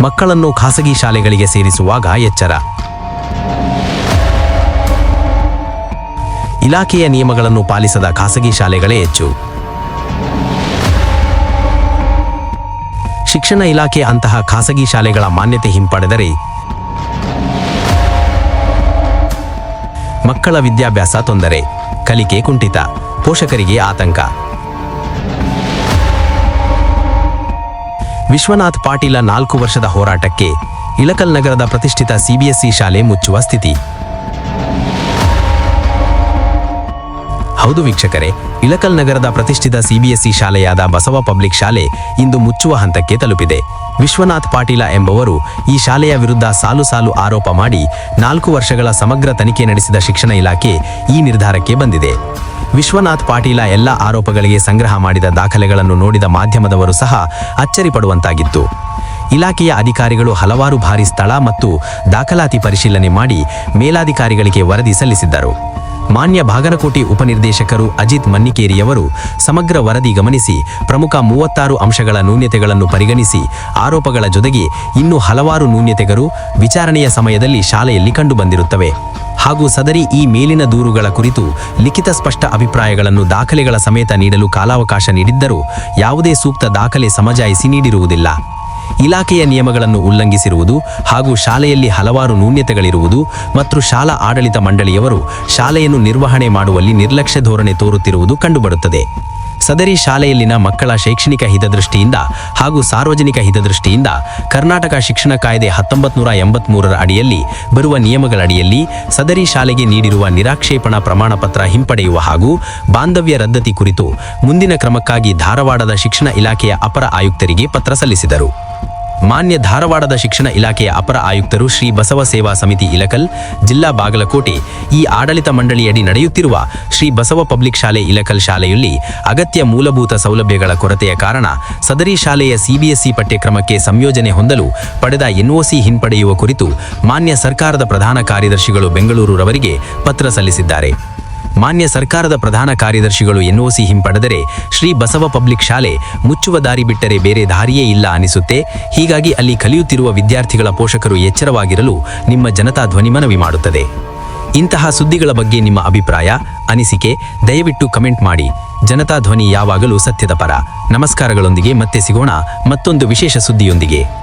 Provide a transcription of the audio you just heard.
ಮಕ್ಕಳನ್ನು ಖಾಸಗಿ ಶಾಲೆಗಳಿಗೆ ಸೇರಿಸುವಾಗ ಎಚ್ಚರ. ಇಲಾಖೆಯ ನಿಯಮಗಳನ್ನು ಪಾಲಿಸದ ಖಾಸಗಿ ಶಾಲೆಗಳೇ ಹೆಚ್ಚು. ಶಿಕ್ಷಣ ಇಲಾಖೆ ಅಂತಹ ಖಾಸಗಿ ಶಾಲೆಗಳ ಮಾನ್ಯತೆ ಹಿಂಪಡೆದರೆ ಮಕ್ಕಳ ವಿದ್ಯಾಭ್ಯಾಸ ತೊಂದರೆ. ಕಲಿಕೆ ಕುಂಠಿತ, ಪೋಷಕರಿಗೆ ಆತಂಕ. ವಿಶ್ವನಾಥ್ ಪಾಟೀಲ ನಾಲ್ಕು ವರ್ಷದ ಹೋರಾಟಕ್ಕೆ ಇಳಕಲ್ ನಗರದ ಪ್ರತಿಷ್ಠಿತ ಸಿಬಿಎಸ್ಇ ಶಾಲೆ ಮುಚ್ಚುವ ಸ್ಥಿತಿ. ಹೌದು ವೀಕ್ಷಕರೇ, ಇಳಕಲ್ ನಗರದ ಪ್ರತಿಷ್ಠಿತ ಸಿಬಿಎಸ್ಇ ಶಾಲೆಯಾದ ಬಸವ ಪಬ್ಲಿಕ್ ಶಾಲೆ ಇಂದು ಮುಚ್ಚುವ ಹಂತಕ್ಕೆ ತಲುಪಿದೆ. ವಿಶ್ವನಾಥ್ ಪಾಟೀಲ ಎಂಬುವರು ಈ ಶಾಲೆಯ ವಿರುದ್ಧ ಸಾಲು ಸಾಲು ಆರೋಪ ಮಾಡಿ ನಾಲ್ಕು ವರ್ಷಗಳ ಸಮಗ್ರ ತನಿಖೆ ನಡೆಸಿದ ಶಿಕ್ಷಣ ಇಲಾಖೆ ಈ ನಿರ್ಧಾರಕ್ಕೆ ಬಂದಿದೆ. ವಿಶ್ವನಾಥ್ ಪಾಟೀಲ ಎಲ್ಲ ಆರೋಪಗಳಿಗೆ ಸಂಗ್ರಹ ಮಾಡಿದ ದಾಖಲೆಗಳನ್ನು ನೋಡಿದ ಮಾಧ್ಯಮದವರು ಸಹ ಅಚ್ಚರಿ ಪಡುವಂತಾಗಿತ್ತು. ಇಲಾಖೆಯ ಅಧಿಕಾರಿಗಳು ಹಲವಾರು ಬಾರಿ ಸ್ಥಳ ಮತ್ತು ದಾಖಲಾತಿ ಪರಿಶೀಲನೆ ಮಾಡಿ ಮೇಲಾಧಿಕಾರಿಗಳಿಗೆ ವರದಿ ಸಲ್ಲಿಸಿದ್ದರು. ಮಾನ್ಯ ಬಾಗಲಕೋಟೆ ಉಪನಿರ್ದೇಶಕರು ಅಜಿತ್ ಮನ್ನಿಕೇರಿಯವರು ಸಮಗ್ರ ವರದಿ ಗಮನಿಸಿ ಪ್ರಮುಖ ಮೂವತ್ತಾರು ಅಂಶಗಳ ನ್ಯೂನ್ಯತೆಗಳನ್ನು ಪರಿಗಣಿಸಿ ಆರೋಪಗಳ ಜೊತೆಗೆ ಇನ್ನೂ ಹಲವಾರು ನ್ಯೂನ್ಯತೆಗಳು ವಿಚಾರಣೆಯ ಸಮಯದಲ್ಲಿ ಶಾಲೆಯಲ್ಲಿ ಕಂಡುಬಂದಿರುತ್ತವೆ. ಹಾಗೂ ಸದರಿ ಈ ಮೇಲಿನ ದೂರುಗಳ ಕುರಿತು ಲಿಖಿತ ಸ್ಪಷ್ಟ ಅಭಿಪ್ರಾಯಗಳನ್ನು ದಾಖಲೆಗಳ ಸಮೇತ ನೀಡಲು ಕಾಲಾವಕಾಶ ನೀಡಿದ್ದರೂ ಯಾವುದೇ ಸೂಕ್ತ ದಾಖಲೆ ಸಮಜಾಯಿಸಿ ನೀಡಿರುವುದಿಲ್ಲ. ಇಲಾಖೆಯ ನಿಯಮಗಳನ್ನು ಉಲ್ಲಂಘಿಸಿರುವುದು ಹಾಗೂ ಶಾಲೆಯಲ್ಲಿ ಹಲವಾರು ನ್ಯೂನ್ಯತೆಗಳಿರುವುದು ಮತ್ತು ಶಾಲಾ ಆಡಳಿತ ಮಂಡಳಿಯವರು ಶಾಲೆಯನ್ನು ನಿರ್ವಹಣೆ ಮಾಡುವಲ್ಲಿ ನಿರ್ಲಕ್ಷ್ಯ ಧೋರಣೆ ತೋರುತ್ತಿರುವುದು ಕಂಡುಬರುತ್ತದೆ. ಸದರಿ ಶಾಲೆಯಲ್ಲಿನ ಮಕ್ಕಳ ಶೈಕ್ಷಣಿಕ ಹಿತದೃಷ್ಟಿಯಿಂದ ಹಾಗೂ ಸಾರ್ವಜನಿಕ ಹಿತದೃಷ್ಟಿಯಿಂದ ಕರ್ನಾಟಕ ಶಿಕ್ಷಣ ಕಾಯ್ದೆ ಹತ್ತೊಂಬತ್ತು ನೂರ ಎಂಬತ್ಮೂರರ ಅಡಿಯಲ್ಲಿ ಬರುವ ನಿಯಮಗಳಡಿಯಲ್ಲಿ ಸದರಿ ಶಾಲೆಗೆ ನೀಡಿರುವ ನಿರಾಕ್ಷೇಪಣಾ ಪ್ರಮಾಣ ಪತ್ರ ಹಿಂಪಡೆಯುವ ಹಾಗೂ ಬಾಂಧವ್ಯ ರದ್ದತಿ ಕುರಿತು ಮುಂದಿನ ಕ್ರಮಕ್ಕಾಗಿ ಧಾರವಾಡದ ಶಿಕ್ಷಣ ಇಲಾಖೆಯ ಅಪರ ಆಯುಕ್ತರಿಗೆ ಪತ್ರ ಸಲ್ಲಿಸಿದರು. ಮಾನ್ಯ ಧಾರವಾಡದ ಶಿಕ್ಷಣ ಇಲಾಖೆಯ ಅಪರ ಆಯುಕ್ತರು ಶ್ರೀ ಬಸವ ಸೇವಾ ಸಮಿತಿ ಇಲಕಲ್, ಜಿಲ್ಲಾ ಬಾಗಲಕೋಟೆ, ಈ ಆಡಳಿತ ಮಂಡಳಿಯಡಿ ನಡೆಯುತ್ತಿರುವ ಶ್ರೀ ಬಸವ ಪಬ್ಲಿಕ್ ಶಾಲೆ ಇಲಕಲ್ ಶಾಲೆಯಲ್ಲಿ ಅಗತ್ಯ ಮೂಲಭೂತ ಸೌಲಭ್ಯಗಳ ಕೊರತೆಯ ಕಾರಣ ಸದರಿ ಶಾಲೆಯ ಸಿಬಿಎಸ್ಇ ಪಠ್ಯಕ್ರಮಕ್ಕೆ ಸಂಯೋಜನೆ ಹೊಂದಲು ಪಡೆದ ಎನ್ಒಸಿ ಹಿಂಪಡೆಯುವ ಕುರಿತು ಮಾನ್ಯ ಸರ್ಕಾರದ ಪ್ರಧಾನ ಕಾರ್ಯದರ್ಶಿಗಳು ಬೆಂಗಳೂರು ರವರಿಗೆ ಪತ್ರ ಸಲ್ಲಿಸಿದ್ದಾರೆ. ಮಾನ್ಯ ಸರ್ಕಾರದ ಪ್ರಧಾನ ಕಾರ್ಯದರ್ಶಿಗಳು ಎನ್ಒಸಿ ಹಿಂಪಡೆದರೆ ಶ್ರೀ ಬಸವ ಪಬ್ಲಿಕ್ ಶಾಲೆ ಮುಚ್ಚುವ ದಾರಿ ಬಿಟ್ಟರೆ ಬೇರೆ ದಾರಿಯೇ ಇಲ್ಲ ಅನಿಸುತ್ತೆ. ಹೀಗಾಗಿ ಅಲ್ಲಿ ಕಲಿಯುತ್ತಿರುವ ವಿದ್ಯಾರ್ಥಿಗಳ ಪೋಷಕರು ಎಚ್ಚರವಾಗಿರಲು ನಿಮ್ಮ ಜನತಾ ಧ್ವನಿ ಮನವಿ ಮಾಡುತ್ತದೆ. ಇಂತಹ ಸುದ್ದಿಗಳ ಬಗ್ಗೆ ನಿಮ್ಮ ಅಭಿಪ್ರಾಯ, ಅನಿಸಿಕೆ ದಯವಿಟ್ಟು ಕಮೆಂಟ್ ಮಾಡಿ. ಜನತಾ ಧ್ವನಿ ಯಾವಾಗಲೂ ಸತ್ಯದ ಪರ. ನಮಸ್ಕಾರಗಳೊಂದಿಗೆ ಮತ್ತೆ ಸಿಗೋಣ. ಮತ್ತೊಂದು ವಿಶೇಷ ಸುದ್ದಿಯೊಂದಿಗೆ.